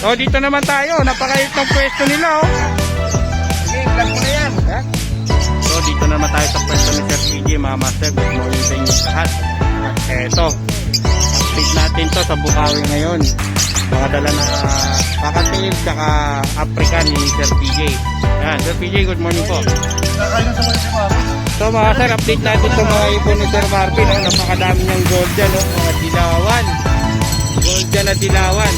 So dito naman tayo, napakait ng pwesto nila oh. Sige, vlog mo na yan. Ayan. So dito naman tayo sa pwesto ni Sir PJ, mga master. Good morning sa inyo lahat. Eto, update natin to sa Bukawi ngayon. Mga dala na kakatil tsaka African ni Sir PJ. Ayan, Sir PJ, good morning po. So mga sir, update natin sa mga ibon ni Sir Marvin. Oh. Napakadami niyang gold dyan, oh. mga dilawan. Gold dyan na dilawan.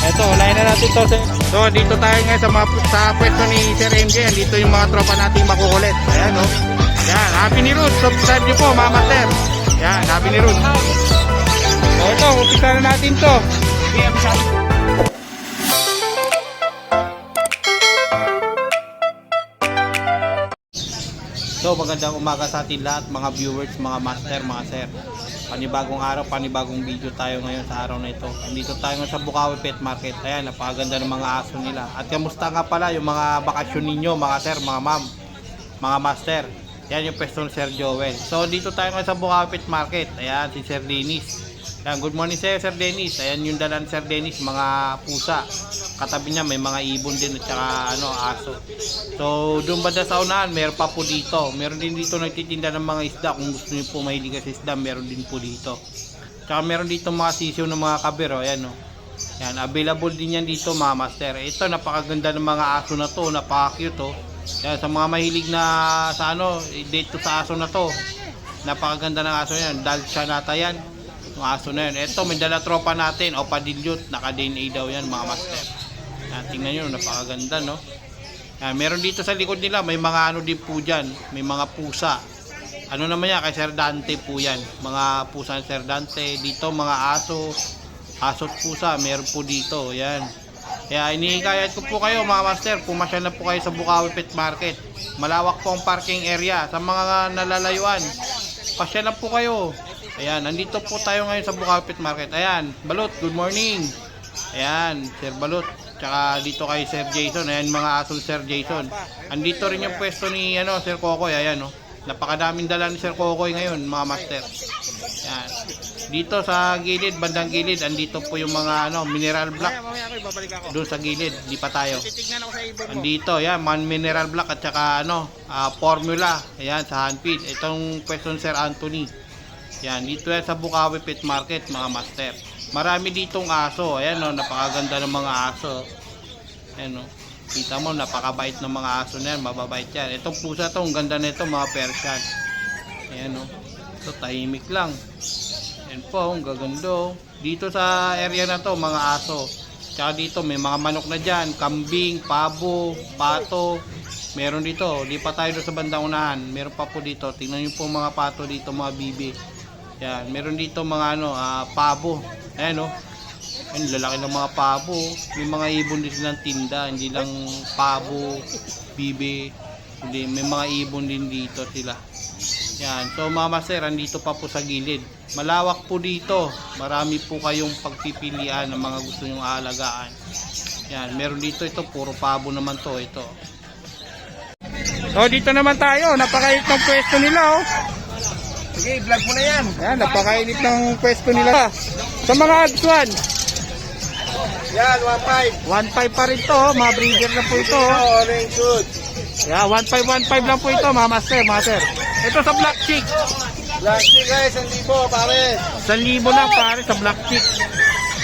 Ito, unahin na natin to. Sir. So dito tayo ngayon sa, mga, sa pwesto ni Sir MJ. Andito yung mga tropa nating makukulit. Ayan, oh. Yan, happy ni Ruth. Subscribe niyo po, Mama Sir. Yan, happy ni Ruth. So ito, umpisa na natin to. Sige, So magandang umaga sa atin lahat mga viewers, mga master, mga sir. Panibagong araw, panibagong video tayo ngayon sa araw na ito. Andito tayo sa Bukawi Pet Market. Ayan, napakaganda ng mga aso nila. At kamusta nga pala yung mga bakasyon ninyo, mga sir, mga ma'am, mga master. Yan yung pwesto ni Sir Joel. So dito tayo ngayon sa Bukawi Pet Market. Ayan, si Sir Dennis. Ayan, good morning sir, Sir Dennis. Ayan yung dalan Sir Dennis, mga pusa. Katabi niya may mga ibon din at saka ano, aso. So, doon banda sa unahan, meron pa po dito. Meron din dito nagtitinda ng mga isda. Kung gusto niyo po mahilig sa isda, meron din po dito. Tsaka meron dito mga sisiw ng mga kabero. Ayan o. Yan, available din yan dito mga master. Ito, napakaganda ng mga aso na to. Napaka-cute oh. Yan, sa mga mahilig na sa ano, dito sa aso na to. Napakaganda ng aso yan. Dalsha nata yan. Yung aso na yan. Ito, may dala tropa natin. O padilyot. Naka-DNA daw yan mga master. Yan, tingnan nyo, napakaganda no. Yan, meron dito sa likod nila, may mga ano din po dyan. May mga pusa. Ano naman yan, kay Sir Dante po yan. Mga pusa ni Sir Dante. Dito, mga aso. Aso't pusa, meron po dito. Yan. Kaya inihikayat ko po kayo mga master, pumasyal na po kayo sa Bukawi Pet Market. Malawak po ang parking area sa mga nalalayuan. Pasyal na po kayo. Ayan, nandito po tayo ngayon sa Bukawi Pet Market. Ayan, Balot, good morning. Ayan, Sir Balot. Tsaka dito kay Sir Jason. Ayan, mga aso ni Sir Jason. Andito rin yung pwesto ni ano, Sir Kokoy. Ayan, oh. Napakadaming dala ni Sir Kokoy ngayon, mga master. Ayan. Dito sa gilid, bandang gilid, andito po yung mga ano, mineral block. Doon sa gilid, di pa tayo. Andito, yan, man mineral block at saka ano, ah, formula. Ayan, sa handfeed. Itong question Sir Anthony. Yan, dito yan sa Bukawi Pet Market, mga master. Marami ditong aso. Ayan, no, napakaganda ng mga aso. Ayan, no. Kita mo, napakabait ng mga aso na yan. Mababait yan. Itong pusa to, ang ganda nito, mga Persian. Ayan, no. Ito, tahimik lang. Ayan po, ang gagando. Dito sa area na to, mga aso. Tsaka dito, may mga manok na dyan. Kambing, pabo, pato. Meron dito. Di pa tayo sa bandang unahan. Meron pa po dito. Tingnan nyo po mga pato dito, mga bibi. Yan. Meron dito mga ano, ah, pabo. Ayan, oh. Ayun, lalaki ng mga pabo. May mga ibon din silang tinda. Hindi lang pabo, bibi. Hindi, may mga ibon din dito sila. Yan. So mga master, andito pa po sa gilid. Malawak po dito. Marami po kayong pagpipilian ng mga gusto nyong aalagaan. Yan. Meron dito ito. Puro pabo naman to. Ito. So dito naman tayo. Napakait ng pwesto nila oh. Sige, vlog mo na yan. Yan. Napakainit ng pwesto nila. Sa mga adswan. Yan, 1.5. 1.5 pa rin to. oh. Mga breeder na po ito. oh. Oh, orange good. Yeah, 1.5, 1.5 lang po ito mga master, master. Ito sa Black Chick. Black chick guys, 1,000 pare. 1,000 lang pare sa Black Chick.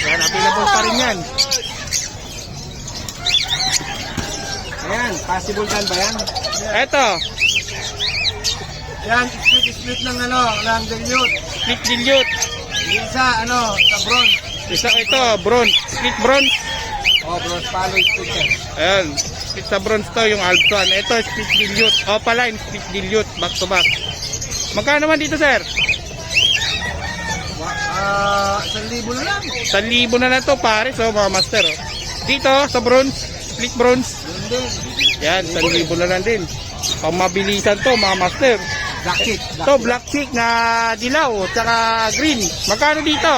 Yan, available pa rin yan. Ayan, possible kan ba yan? Ito, Yan, split split ng ano, ng dilute. split dilute. Isa, ano, sa bronze. Isa ito, bronze. Split bronze. Oh, bronze palo split yan. Ayan, split sa bronze to yung Alpson. Ito, split dilute. Opaline, split dilute, back to back. Magkano naman dito, sir? Ah, 1,000 na lang. 1,000 na na to, pare. So, mga master. Oh. Dito, sa bronze, split bronze. Yan, 1,000 na lang din. Pamabilisan to, mga master. Black chick. To, black chick na dilaw, tsaka green. Magkano dito?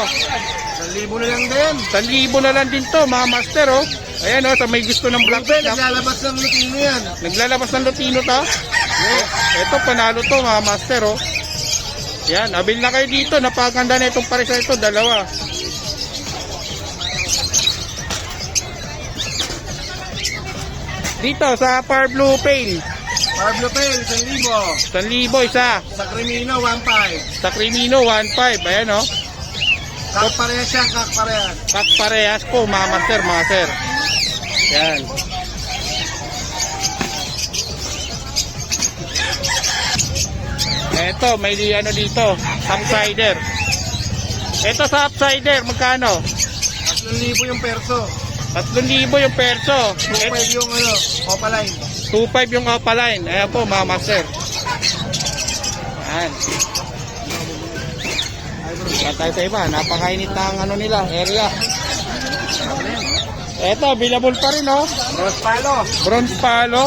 1,000 na lang din. 1,000 na lang din to, mga master, oh. Ayan, oh, sa may gusto ng black Black chick. naglalabas ng lutino yan. Naglalabas ng lutino to. Ito, panalo to, mga master, oh. Yan, abil na kayo dito. Napakaganda na itong pares na ito, dalawa. Dito sa Par Blue Pale. Pablo Pale, 1,000. 1,000 isa. Sa Crimino, 1,500. Sa Crimino, 1,500. Ayan o. Kak parehas siya, kak parehas. Kak parehas po mga master, mga sir. Yan. Eto, may ano dito, upsider. Eto sa upsider, magkano? 3,000 yung perso. 3,000 yung perso. 2,500 yung ano, opaline. 2.5 yung opaline. Ayan po mga master. Ayan. Kaya tayo sa iba. Napakainit na ang ano nila, area. Eto, available pa rin oh. Rose palo. Bronze palo.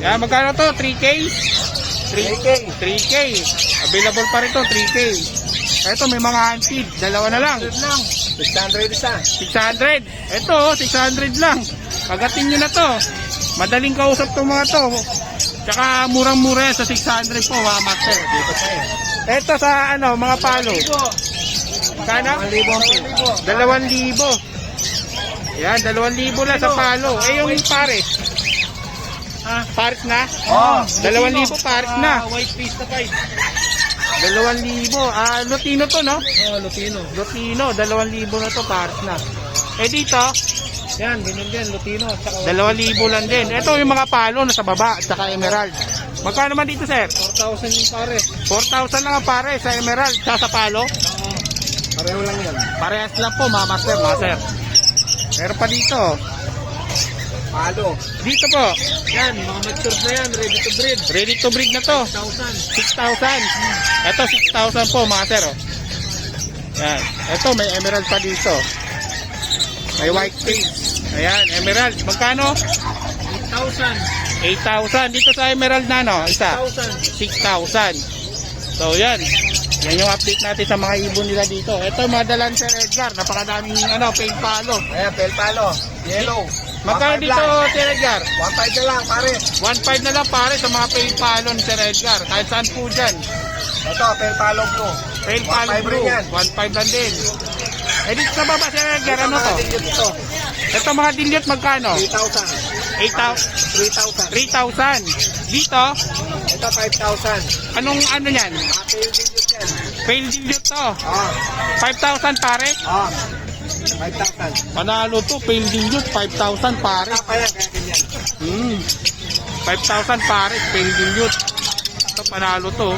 Yan, magkano to? 3K? 3K. 3K. Available pa rin to, 3K. Eto, may mga antique. Dalawa na lang. 100 lang. 600 isa. 600. Ito, oh, 600 lang. Pagatin nyo na to. Madaling kausap to mga to. Tsaka murang-mura sa 600 po mga master. Dito pa eh. Ito sa ano, mga palo. Kana? 1,000. 2,000. Yan, 2,000 lang sa palo. Eh yung pares. Ah, pares na? Oh, 2,000 pares na. white piece na 5. 2,000. Ah, Lutino to, no? Oh, Lutino. Lutino, 2,000 na to, pares na. Eh dito, Yan, ganyan din, Lutino. Tsaka 2,000 lang din. Ito yung mga palo na sa baba, at saka emerald. Magkano naman dito, sir? 4,000 yung pare. 4,000 lang ang pare sa emerald, sa sa palo. Pareho lang yan. Parehas lang po, mga master, mga sir. Meron pa dito. Palo. Dito po, Yan, mga matured na yan, ready to breed. ready to breed na to. 1,000. 6,000. Ito, 6,000 po, mga sir. oh. Yan. Ito, may emerald pa dito. May white case. Ayan, emerald. Magkano? 8,000. 8,000. Dito sa emerald na, no? Isa. 1,000. 6,000. So, yan. Yan yung update natin sa mga ibon nila dito. Ito, madalan Sir Edgar. Napakadaming, ano, paint palo. Ayan, pel palo. Yellow. Magkano 1,500 dito. Sir Edgar? 1,500 na lang, pare. 1.5 na lang pare sa mga paint palo ni Sir Edgar. Kahit saan po dyan. Ito, pel palo blue. Paint palo 1.5 blue. rin yan. 1.5 lang din. Eh, dito sa baba, Sir Edgar, ano to? ito. Ito, mga dilute, magkano? 3,000. 8,000. 3,000. 3,000. Dito, Ito, 5,000. anong ano yan? Ate yung dilute yan. Paint dilute to. Ah, 5,000 pare. ah. 5,000. Panalo to, paint dilute, 5,000 pare. Kaya ganyan. Hmm. 5,000 pare, paint dilute. Ito, panalo to.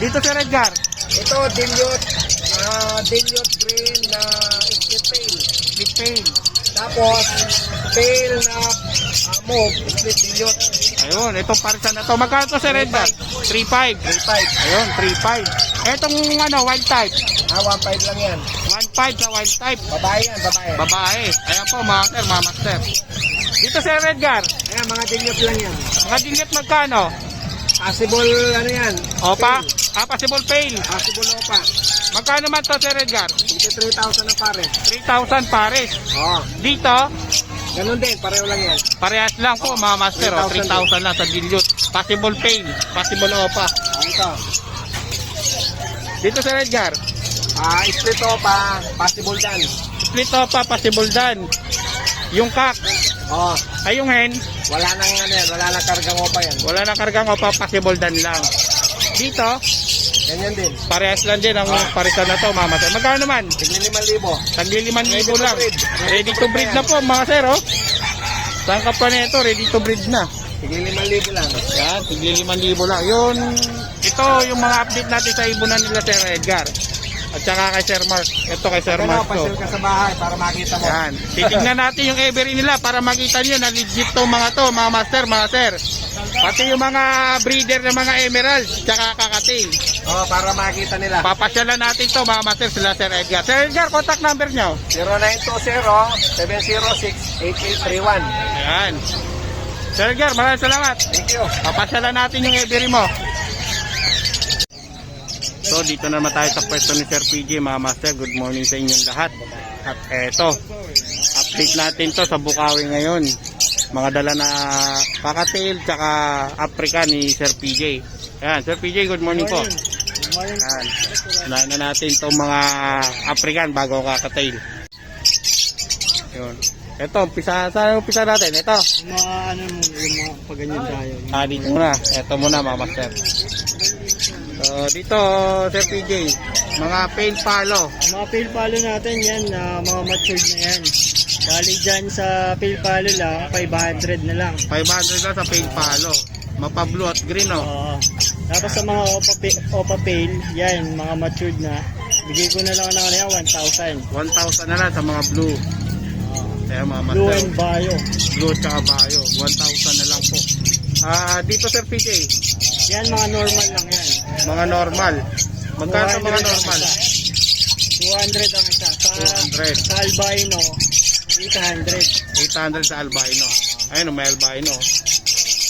Dito Sir Edgar, Ito, dilute. Ah, dilute green na split tail. split paint. Tapos, tail na move, split dilute. Ayun, itong parisan na to. Magkano to Sir Edgar? 3,500. 3,500. Ayun, 3,500. Etong ano, wild type. Ah, 1,500 lang yan. 1,500 sa wild type. Babae yan, babae. Babae. Ayan po, mga sir, mga master. Dito Sir Edgar, Ayan, mga dilute lang yan. mga dinggit magkano? Possible, ano yan? Opa? Ah, possible fail. Possible opa. Magkano man to Sir Edgar? Ito 3,000 na pare. 3,000 pares. Oo. Dito, Ganun din, pareho lang yan. parehas lang po mga master. oh, 3,000 lang sa dilute. Possible fail. Possible opa. Ah, ito. Dito Sir Edgar, Ah, split opa, possible dan. split opa, possible dan. Yung kak, Oo. ay yung hen, Wala nang ano yan, wala nang kargang opa yan. wala na kargang opa, possible dan lang. Dito, Ganyan din. parehas lang din ang parisan na to mga master. Magkano naman? Tignan 5,000. Tagli 5,000 lang. Ready to breed na po mga sir, oh. Saan ka pa nito? Ready to breed na. Tignan 5,000 lang. Yan, tigli 5,000 lang. Yun, ito yung mga update natin sa ibunan nila Sir Edgar. At saka kay Sir Mark. Ito kay Sir Mark to. pasyal ka sa bahay para makita mo. Yan. Titignan natin yung every nila para makita nyo na legit to mga to, mga master, mga sir. Pati yung mga breeder ng mga emerald, tsaka kakatil. Oo, para makita nila. Papasyalan natin to mga master sila Sir Edgar. Sir Edgar, contact number nyo. 0920-706-8831. Ayan. Sir Edgar, maraming salamat. Thank you. Papasyalan natin yung every mo. So, dito naman tayo sa pwesto ni Sir PJ, mga master. Good morning sa inyong lahat. At eto, update natin to sa Bukawi ngayon. Mga dala na kakatail, tsaka Africa ni Sir PJ. Ayan, Sir PJ, good morning po. Good morning. Ayan, unahin na natin itong mga African bago kakatail. Yun. Ito, umpisa, saan umpisa natin? Ito. Mga ano mo, yung mga paganyan tayo. Ah, dito muna. Ito muna, mga master. So, dito, Sir PJ, mga paint palo. Mga pale palo natin yan, na mga matured na yan. Bali dyan sa pale palo lang, 500 na lang. 500 lang sa paint palo. Mapa blue at green, oh. Oo. Tapos sa mga opa, pa- opa pale, yan, mga matured na. Bigay ko na lang ng ano yan, 1,000. 1,000 na lang sa mga blue. Kaya mga Blue and bio. Blue tsaka bayo. 1,000 na lang po. Ah, dito Sir PJ, Yan, mga normal lang yan. Mga normal. Magkano mga 200 ang normal? isa. 200 ang isa. Sa, 200. sa albino, 800. 800 sa albino. Ayun, oh, may albino.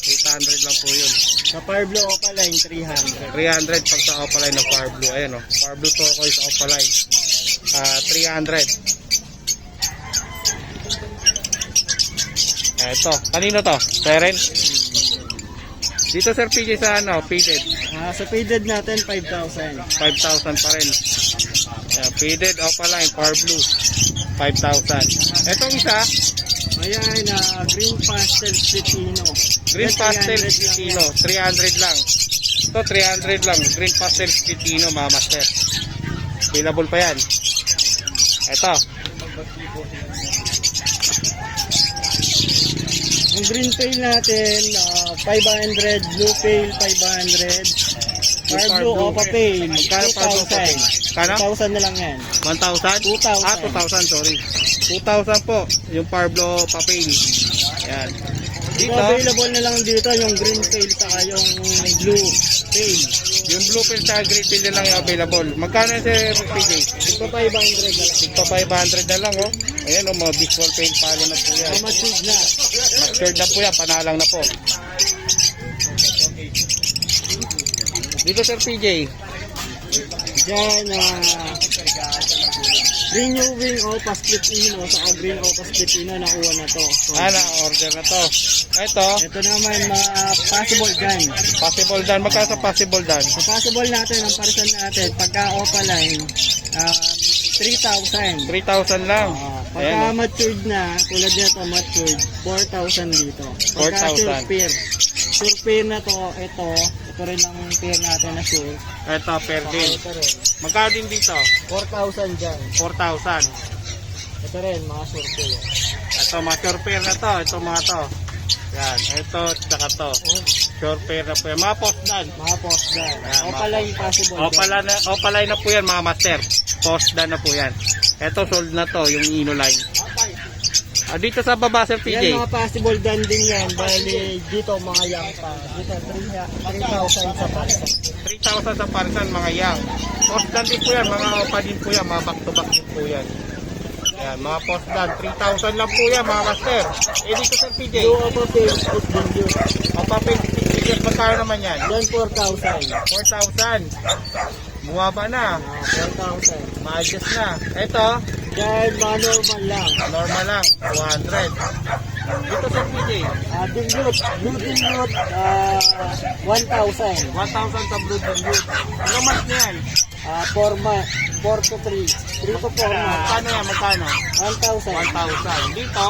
800 lang po yun. Sa Parblo Opaline, 300. 300 pag sa opaline ng Far Blue. Ayan o. Far Blue turquoise opaline. Ah, 300. Eto. Kanino to? Seren? Dito Sir PJ sa ano, faded. Ah, sa faded natin, 5,000. 5,000 pa rin. Yeah, faded opaline, Far Blue. 5,000. Etong isa, Ayan, na green pastel Spitino. Green Pastel 300 lang Spitino. yan. 300 lang. Ito, 300 lang. Green Pastel Spitino, mga master. Available pa yan. Ito. Yung green pail natin, ah, 500. Blue pail, 500. Far Far blue, blue. opa Far blue, opa pail? 2,000. Kano? 2,000 na lang yan. 1,000? 2,000. Ah, 2,000, sorry. 2,000 po. Yung Parblo Papel. Yan. Dito, Dito, available na lang dito yung green pail saka yung blue pail. yung blue pill sa green pill na lang yung available. Magkano yung Sir PJ? Ito 500 na lang. Tigpa 500 na lang, oh. Ayan, oh, mga visual paint palo na po yan. Mamatid na. Matured na po yan, panalang na po. Dito Sir PJ, Diyan, ah, renewing Opa Splitino sa Green Opa Splitino nakuha na to. So, ah, na-order na to. Ito, ito naman mga possible dyan. possible dan. Magkano sa possible dan? Sa possible natin, ang parisan natin, pagka Opa line, um, 3,000. 3,000 lang. Ah, pagka Ayan, oh. matured na, tulad nito matured, 4,000 dito. 4,000. Pagka sure pair, sure pair na to, ito, ito rin ang pair natin na sure. Ito, per din. Ito rin, Magkano din dito? 4,000 dyan. 4,000. Ito rin, mga sure pair. Ito, mga sure pair na to. Ito mga to. Yan, ito, tsaka to. Oh, Sure pair na po yan. Mga post dan. mga post dyan. Ayan, Opa mga possible dyan. Opala na, opalay na po yan mga master. Post dan na po yan. Ito, sold na to, yung Ino line. Ah, dito sa baba, Sir PJ. Yan mga possible dyan din yan. Bali, dito mga yang pa. Dito 3,000 sa pasta. 3,000 sa parsan, mga yang. Post dan din po yan, mga opa din po yan, mga back to back din po yan. Yan, mga post dan. 3,000 lang po yan, mga master. Eh, dito Sir PJ. Blue Opa Pale, Split Bindu. Opa, 50 magkano naman yan? Yan 4,000. 4,000. Bumaba na. Ah, 4,000. Ma-adjust na. Ito, Yan mga normal lang. normal lang. 200. Dito sa PJ. Ah, dilute, blue dilute, ah, 1,000. 1,000 sa Blue Dilute. Ilang months na yan? Ah, 4 months, 4 to 3. 3 to 4 months. Magkano yan? Magkano? 1,000. 1,000. Dito,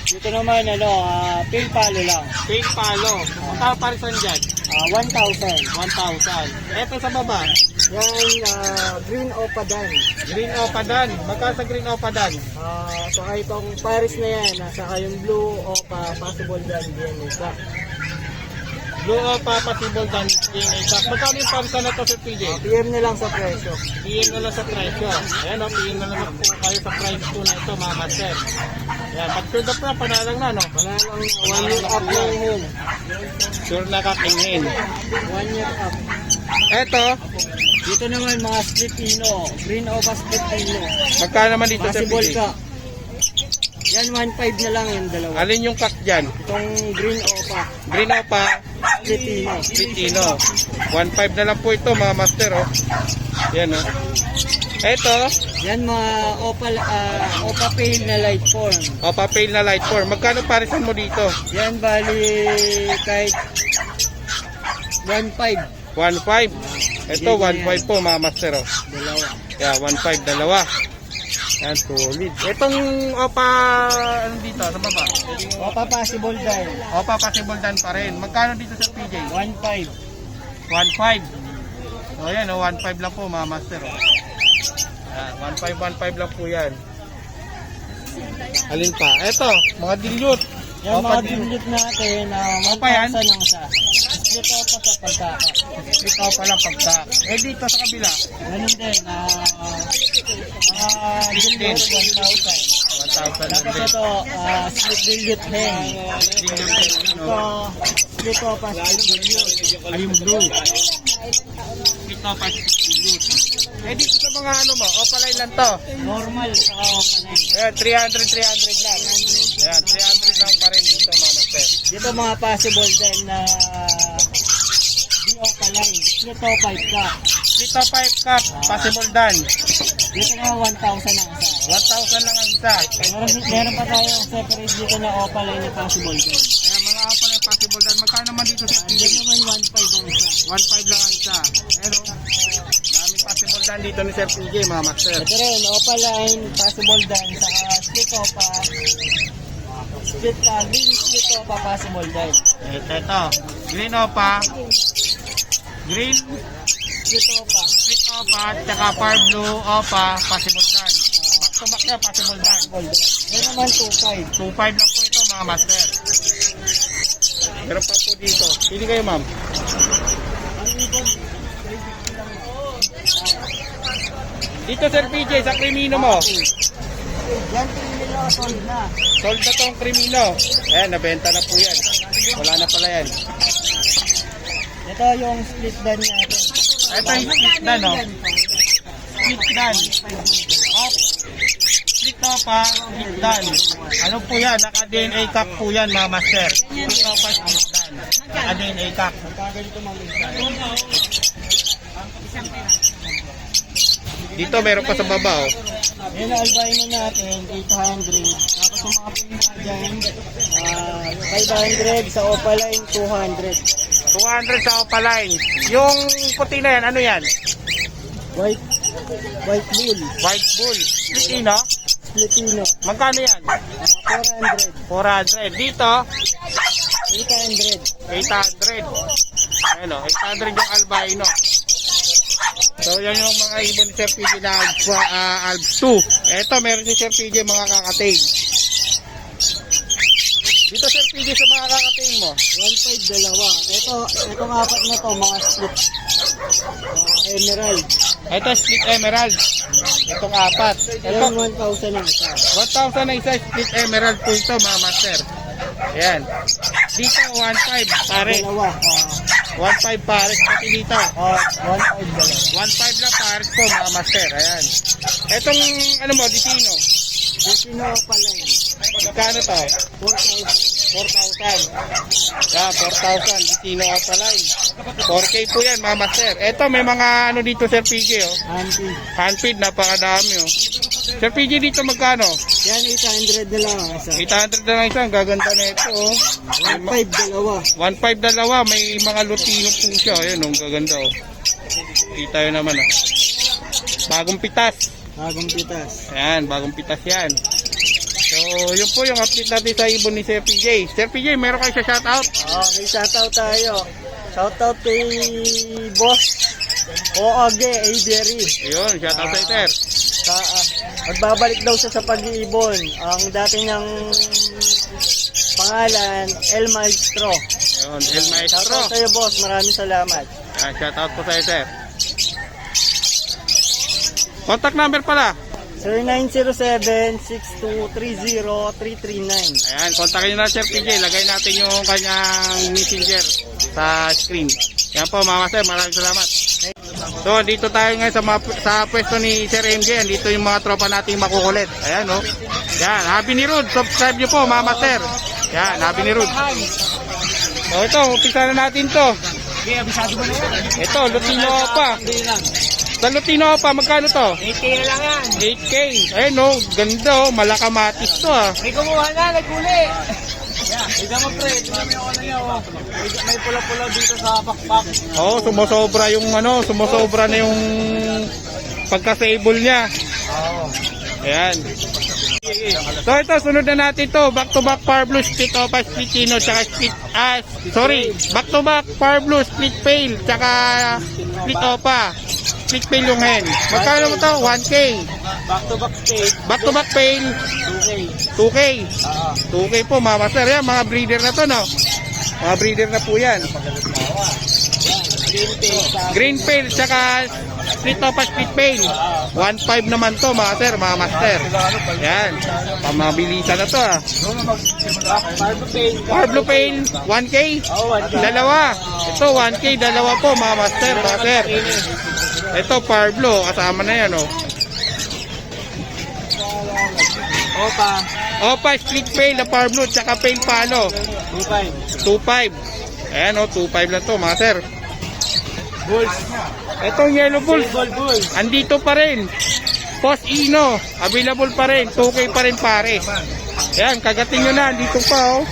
Dito naman, ano, ah, pale palo lang. fake palo. Magkano parisan dyan? Ah, 1,000. 1,000. Ito sa baba. Yan, ah, green opadan. Green Opadan. Magkano sa Green Opadan? Ah, saka itong Paris na yan, nasa kayong blue opa, possible dyan, din isa. Blue Opa, Possible Dan, King Exact. Magkano yung parisan na to sa PJ? PM na lang sa presyo. PM na lang sa presyo. Ayan o, PM na lang po kayo sa price po na ito mga master. Ayan, pag sure na po, panalang na no? Wala lang, one year up na yun. Sure na kakingin. One year up. Eto, Dito naman mga Splitino, green opa Splitino. magkano naman dito sa Possible PJ? ka. Yan, 1.5 na lang yung dalawa. Alin yung kak dyan? Itong green opa, Green Opa, Splitino. Tritino. 1.5 na lang po ito mga master oh. Yan oh. Eto, Yan mga opal, ah, opa pale na light form. Opa Pale na light form. Magkano parisan mo dito? Yan bali kahit 1.5 1.5. Ito 1.5 po mga master oh. dalawa. Yeah, 1.5 dalawa. Yan, solid. Itong opa, ano dito, sa baba? Opa possible dahil. Opa, possible dan pa rin. Magkano dito sa PJ? 1.5. 1.5. So yan, oh, 1.5 lang po mga master. Oh. Yan, 1.5, 1.5 lang po yan. Alin pa? Eto, mga dilute. Yung mga dilute natin, uh, Opa yan? 1,000 ang isa. Split opa sa pagkaka. Split opa lang pagka. Eh dito sa kabila, Ganun din, ah, uh, dilute 1,000. 1,000 Tapos ito, ah, split dilute hen. Dilute, ano, Ito, split opa, split dilute. ay yung blue. Split dilute. Eh dito sa mga ano mo, opaline lang to. Normal sa opa na yun. Ayan, 300, 300 lang. Ayan, 300 lang pa rin dito mga master. Dito mga possible din na di opa line. Split opa ka. Split opa 5 cup, possible dan. Dito na 1,000 ang isa. 1,000 lang ang isa. Meron, meron pa tayo separate dito na opa line na possible din. Ayan, mga opaline possible dan. Magkano naman dito sa Andyan PJ? naman 1,500 ang isa. 1.5 lang ang isa. Ayan o. Daming possible dan dito ni Sir PJ mga master. Ito rin, opa line, possible din. Saka split opa. Split ka, green split opa, possible din. Ito, ito. Green opa. Green Split opa. split opa, tsaka far blue opa, possible dan. Back to back na, possible dan. Possible. Yan naman 2,500. 2.5 lang po ito mga master. Meron pa po dito. Pili kayo ma'am. Dito Sir PJ, sa krimino mo. yan 3 million sold na. Sold na tong krimino. Ayan, nabenta na po yan. Wala na pala yan. Ito yung split dan natin. Ito yung split dan, no? Split dan. Op. Split opa, split dan. Ano po yan? Naka-DNA cup po yan, mga master. Split opa, split dan. Naka-DNA cup. Dito meron pa sa baba, oh. Yan ang albino natin, 800. Tapos yung mga pumila dyan, ah, 500. Sa Opaline, 200. 200 sa opaline. Yung puti na yan, ano yan? White, white bull, White bull. No? Filipino, Magkano yan? 400. 400. Dito, 800. 800. Ayun o, 800 yung albino. So, yan yung mga ibon ni Sir PJ na Alps, uh, Alps 2. Ito, meron si Sir PJ mga kakatail. Dito Sir PJ sa mga kakatail mo. 1.5 dalawa. Ito, itong apat na to, mga split. Ah, emerald. Ito, split emerald. Itong apat. Ito, Yan 1,000 ang isa. 1,000 na isa, split emerald po ito mga master. Ayan. Dito, 1,500 pare. Dalawa. 1,500 pares pati dito. Ah, ah, 1.5 dalawa. 1.5 lang pares po mga master. Ayan. Etong ano mo, Disino. Filipino Opaline, Magkano to? 4,000. 4,000. Yeah, 4,000. Disino Alkaline. 4K po yan mga master. Eto may mga ano dito Sir PJ oh. Anti. Handfeed, napakadami oh. Sir PJ dito magkano? Yan, 800 na lang ang isa. 800 na lang isa. Ang gaganda na ito oh. May ma- 1.5 dalawa. 1.5 dalawa. May mga lutino po siya. Ayan oh, ang gaganda oh. Kita yun naman oh. Bagong pitas. Bagong pitas. Ayan, bagong pitas yan. So, yun po yung update natin sa ibon ni Sir PJ. Sir PJ, meron kayo sa shoutout? Ah, may shoutout tayo. Shoutout kay Boss Oage Avery. Ayun, shoutout sa Sir. Sa, ah, magbabalik daw siya sa pag-iibon. Ang dati niyang pangalan, El Maestro. Ayun, El Maestro. Shoutout sa'yo, boss. Maraming salamat. Ah, shoutout po sa Sir. Contact number pala. 0907-6230-339. Ayan, kontakin nyo na Sir PJ. Lagay natin yung kanyang messenger sa screen. Yan po mga sir, maraming salamat. So, dito tayo ngayon sa, sa pwesto ni Sir MJ. Dito yung mga tropa nating makukulit. Ayan, no? Yan, happy ni Rod. Subscribe nyo po, mga master. Yan, happy ni Rod. So, ito, umpisa na natin to. Ito, Lutino pa. Sa Lutino pa, magkano to? 8K na lang yan. 8K. Ayun, no? Ganda, oh. Malakamatis to, ah. May kumuha na, nagkuli. Yeah, tignan mo pre, mo yung ano niya oh. May, may pula-pula dito sa pakpak. Oo, oh, sumusobra yung ano, sumusobra na yung pagka-stable niya. Oo. Ayan. So ito, sunod na natin to. Back to back Power Blue, Split Opa, Split Chino, tsaka Split, ah, sorry. Back to back Power Blue, Split Pail, tsaka Split Opa. Split Pail yung hen. Magkano mo to? 1K. Back to back state. Back to back Pail, 2K. 2K. Oo. 2K po, mga master. Yan, mga breeder na to, no? Mga breeder na po yan. Green Pail, tsaka Split Opa, Split Pail. 1.5 naman to, mga sir, mga master. Yan. Pamabilisan na to, ah. Power Blue Pail, 1K. Oo, 1K. Dalawa. Ito, 1K, dalawa po, mga master, mga sir. Ito, Power Blue, kasama na yan, oh. Opa. Opa, Split Pail na Power Blue, tsaka Pail Palo. 2.5. 2.5. Ayan, oh, 2.5 lang to, mga sir. Bulls. Itong Yellow Bulls, Silver Bulls. andito pa rin. Post Ino, available pa rin. 2K pa rin pare. Yan, kagating nyo na. Andito pa, oh.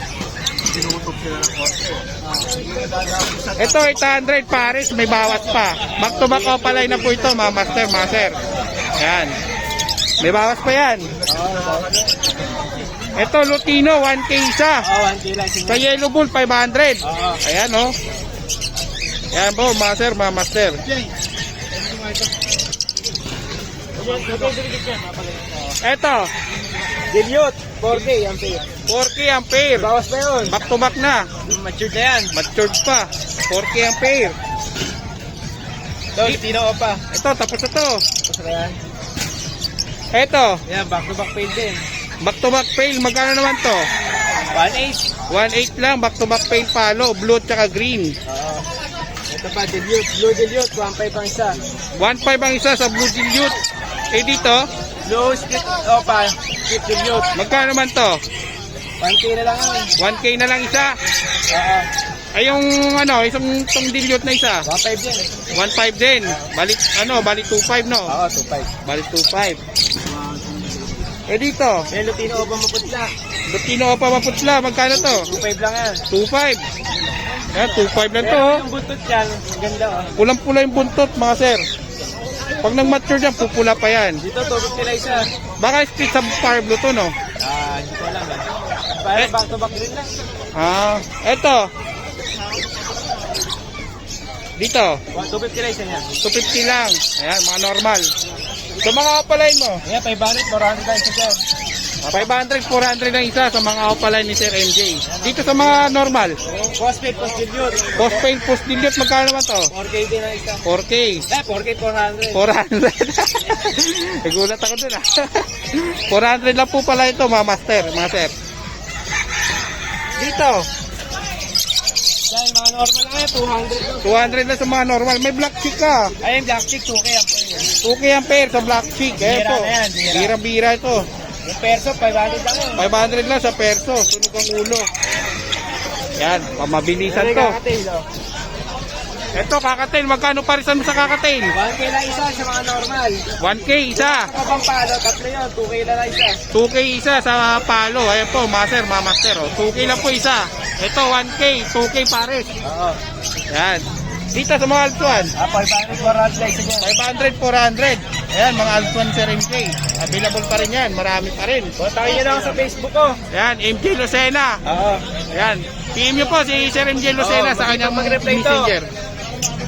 Ito, 800 pares. May bawas pa. Back to back opalay na po ito, mga master, master. Yan. May bawas pa yan. Ito, Lutino, 1K isa. Oo, 1K lang. Sa Yellow Bull, 500. Oo. Ayan, oh. Yan po, master, mga master. Ito, Dilute. 4K. Ang pay. 4K ang pair. Bawas pa yun. Back to back na. Matured na yan. Matured pa. 4K ang pair. Ito, Tino Opa. Ito, tapos na to. Tapos na yan. Ito, Yan, back to back pay din. back to back pail. Magkano naman to? 1.8. 1.8 lang, back to back pail palo. Blue at saka green. Oo. Ito pa, dilute. Blue dilute. 1.5 ang isa. 1.5 ang isa sa blue dilute. Eh dito, Blue split Opa. Split dilute. magkano naman to? 1K na lang yun. 1K na lang isa. Oo. Ay yung ano, isang tong dilute na isa. 1.5 din eh. 1.5 din. Balik ano, balik 2.5 no. Oo, 2.5. Balik 2.5. Eh dito, May Lutino Opa maputla. Lutino pa maputla, magkano to? 2.5 lang yan. 2.5. Yan, 2.5 lang to. Pero oh. yung buntot yan, ganda oh. Pulang-pula yung buntot, mga sir. Pag nag-mature yan, pupula pa yan. Dito, tubig nila isa. Baka split sa blue to, no? Ah, hindi ko alam eh. Para Eh. back to back rin lang. Ah, eto. Dito, 250 nila isa niya. 250 lang. Ayan, mga normal. Sa mga opaline mo, Ayan, 500, 400 lang isa dyan. 500, 400 lang isa sa mga opaline ni Sir MJ. Dito sa mga normal, Post paid, post dilute. post paint, post dilute, magkano naman to? 4K din ang isa. 4K. Eh, 4K, 400. 400. Nagulat ako dun ah. 400 lang po pala ito mga master, mga sir. Dito, Yan, mga normal yan, 200 lang. 200 lang sa mga normal. May black chick ka. Ayun, black chick, 2K ang pair. 2K ang pair sa black chick. Bira ito. na yan, bira. Bira-bira ito. Yung perso, 500 lang yun. 500 lang sa perso. Sunog ang ulo. Yan, pamabilisan to. kakatail, oh? Ito, kakatail. Magkano parisan mo sa kakatail? 1K lang isa sa mga normal. 1K isa. Kapag palo, tatlo yun, 2K lang isa. 2K isa sa palo. Ayan po, master, mga master. Oh. 2K lang po isa. Ito, 1K. 2K pares. Oo. Yan. Dito sa mga Altuan. Ah, 500, 400 lang isa dyan. 500, 400. Ayan, mga Altuan Sir MJ. Available pa rin yan. Marami pa rin. Kontakin nyo lang sa Facebook ko. Yan, MJ Lucena. Oo. Yan. PM nyo po si Sir MJ Lucena Oo, sa kanyang mag-reply to. messenger.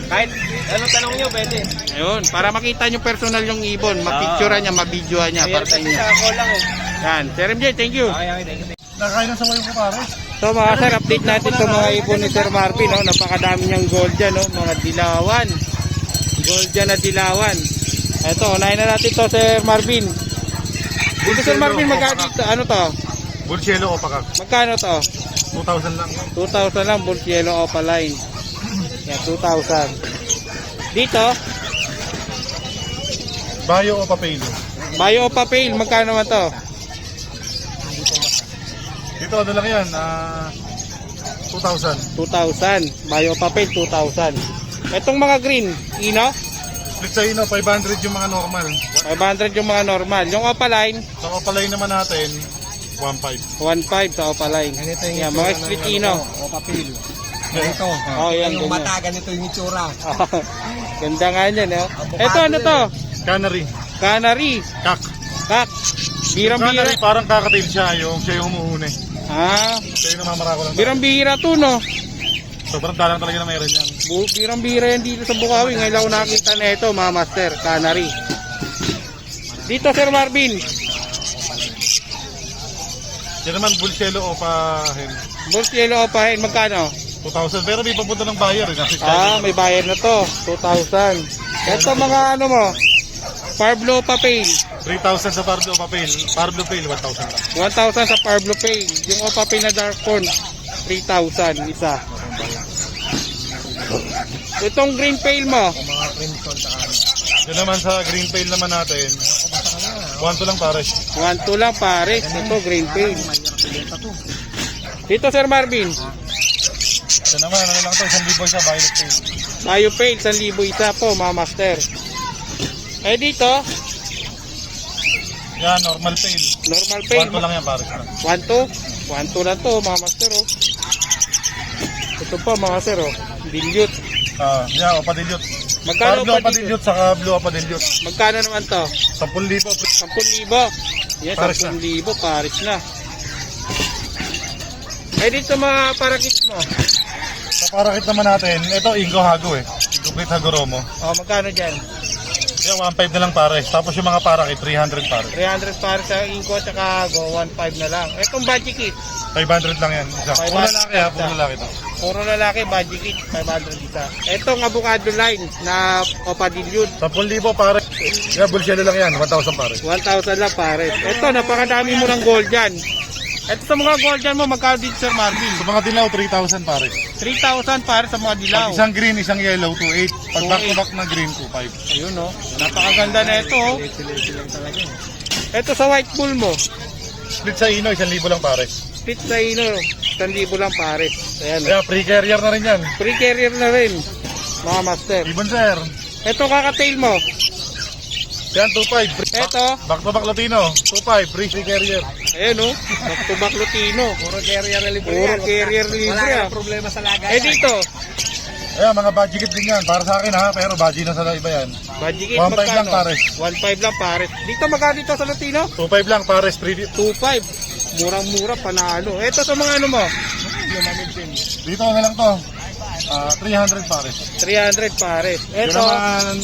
Kahit anong tanong nyo, pwede. Ayun, para makita nyo personal yung ibon. Mapicturean niya, mabidyoan niya. Para Mayroon sa kasi inyo. sa call lang eh. Yan. Sir MJ, thank you. Okay, okay, thank you. Nakain na sa wayo ko pare. So mga sir, update natin sa mga ibon ni Sir Marvin. No? Napakadami niyang gold dyan, no? mga dilawan. Gold dyan na dilawan. Ito, unahin na natin to Sir Marvin. Dito Sir Marvin, magkano? Ano to? Bulcielo o pakak. Magkano to? 2,000 lang. 2,000 lang, Bulls Yellow Opaline. Yan, 2,000. Dito, Bayo o papelo. Bayo Opa Pale, magkano naman to? Dito ano lang yan, ah 2,000. 2,000. Bayo Opa Pale, 2,000. Itong mga green, ino? Split sa ino, 500 yung mga normal. 500 yung mga normal. Yung Opaline, Sa opalay naman natin, 1,500. 1.5 sa Opaline. Yan, mga street ino. O papel. Ganito. Oh, yan, yung ganyan. mata, ganito yung itsura. Ganda nga yan, eh. Ito, ano to? Canary, Canary. kak. Kak. Birang-bira. Canary, parang kakatail siya, yung siya yung umuhuni. Ah, yung namamarako lang. birang-bira to, no? Sobrang dalang talaga na mayroon yan. Bu- Birang-bira yan dito sa Bukawi. Ngayon lang ako nakakita na ito, mga master, canary. Dito, Sir Marvin. Yan naman, Bulcelo o pa hen. Bulls yellow opahin, magkano? 2,000. Pero may papunta ng buyer. Eh, kasi Ah, may bayad na to. 2,000. Ito mga ano mo, Parblo Papel. 3,000 sa Parblo Papel. Parblo Papel, 1,000 lang. 1,000 sa Parblo Pay. Yung Opapay na dark corn, 3,000 isa. Itong green pail mo, Yan naman sa green pail naman natin. 1 to lang pares. 1,2 lang pares. Ito green pail. Dito Sir Marvin, Yan naman, ano lang to, 1,000 siya, violet pail. tayo pail, 1,000 isa po mga master. Eh dito, Yan, normal pail. normal pail. 1 to lang yan, pares lang. 1,2. 1,2 lang to mga master oh. Ito pa mga sir oh. Dilute. Ah, yeah, opadilyot. Magkano Parblo pa dito? opadilyot, saka blue opadilyot. Magkano naman to? 10,000. 10,000. Yes, Pares 10,000. Pares na. Eh dito mga parakit mo. Sa parakit naman natin, ito Ingo Hago eh. Complete Hagoromo. Oh, magkano dyan? Kaya 1.5 na lang pares. Tapos yung mga parakit, 300 pares. 300 pares sa Inco at saka go 1.5 na lang. Itong budget kit. 500 lang yan. Isa. Puro 500 lalaki ha, puro isa. lalaki to. Puro lalaki, budget kit. 500 isa. Itong avocado line na opadilyud. 10,000 pares. Kaya bulselo lang yan, 1,000 pares. 1,000 lang pares. Ito, napakadami mo ng gold dyan. Ito sa mga gold dyan mo, magkano dito Sir Marvin? Sa mga dilaw, 3,000 pares. 3,000 pares sa mga dilaw. Pag isang green, isang yellow, 2.8. Pag 2.8. back to back na green, 2.5. Ayun oh. Napakaganda na ito oh. Ito sa white bull mo. Split sa ino, 1,000 lang pares. Split sa ino. 1,000 lang pares. Ayan. oh. Kaya free carrier na rin yan. Free carrier na rin. Mga master. Ibon sir. Ito kakatail mo. Yan, 2.5. Free- Ito. Back to back Latino, 2.5. Free free carrier. Ayan oh. Back to back Lutino. Puro carrier na libre. Puro carrier libre ah. problema sa laga. Eh dito. Ayan, mga budget din yan. Para sa akin ha, pero budget na sa iba yan. Budget 1.5 magkano? lang, pares. 1.5 lang pares. Dito magkano dito sa Lutino? 2.5 lang, pares. Free. 2.5. Murang-mura panalo. Ito sa mga ano mo. Dito na lang to. Ah, 300 pares. 300 pares. Ito. naman,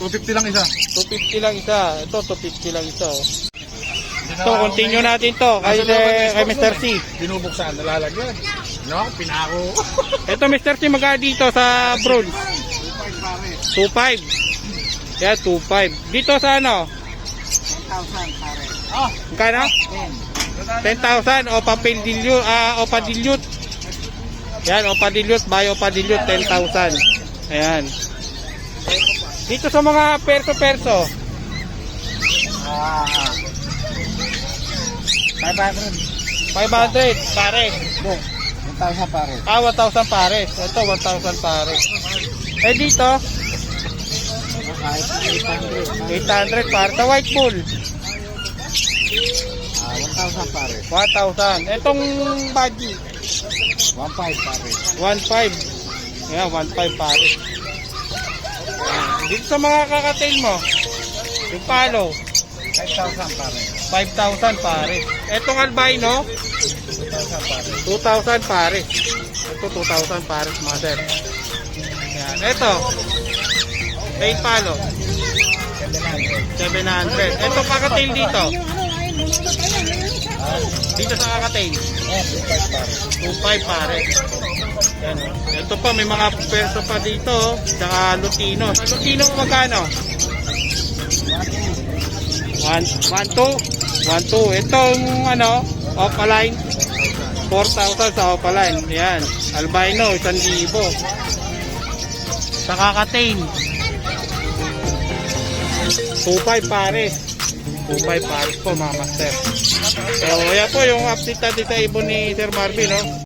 250 lang isa. 250 lang isa. Ito, 250 lang isa. Oh. Ito, continue natin to. Kay, kay Mr. C. Binubuksan, nalalagyan. No, pinako. Ito, Mr. C, magkano dito sa bronze? 2.5. Kaya 2.5. Dito sa ano? 1,000 pare. Magkano? 10,000. O papel dilute. Ah, o dilute. Yan, o dilute. Buy o dilute. 10,000. Ayan. Dito sa mga perso-perso. Ah. 500. 500 pares. Bo. 1,000 pare. Ah, 1,000 pares. Ito, 1,000 pares. Eh dito, Kahit 800. 800 pares. Sa white bull, Ah, 1,000 pare. 1,000. Itong budgie, 1,500 pare. 1,500. Ayan, 1,500 pares. Ayan. Dito sa mga kakatail mo, yung palo, 5,000 pare. 5,000 pares. Itong albino, 2,000 pare. 2,000 pares. Ito, 2,000 pares mga sir. Ayan. Ito, tail palo, 700. Ito kakatail dito. Dito sa kakatail. Oh, 2,500 pare. 2.5 pare. Yan. Ito pa, may mga perso pa dito. Tsaka Lutino. Lutino magkano? 1, 1, 2. 1, 2. Itong ano, Opaline. 4,000 sa Opaline. Yan. Albino, 1,000. Sa Kakatain. 2.5 pares. 2.5 pares po mga master. So, yan po yung update natin sa ibon ni Sir Marvin. No?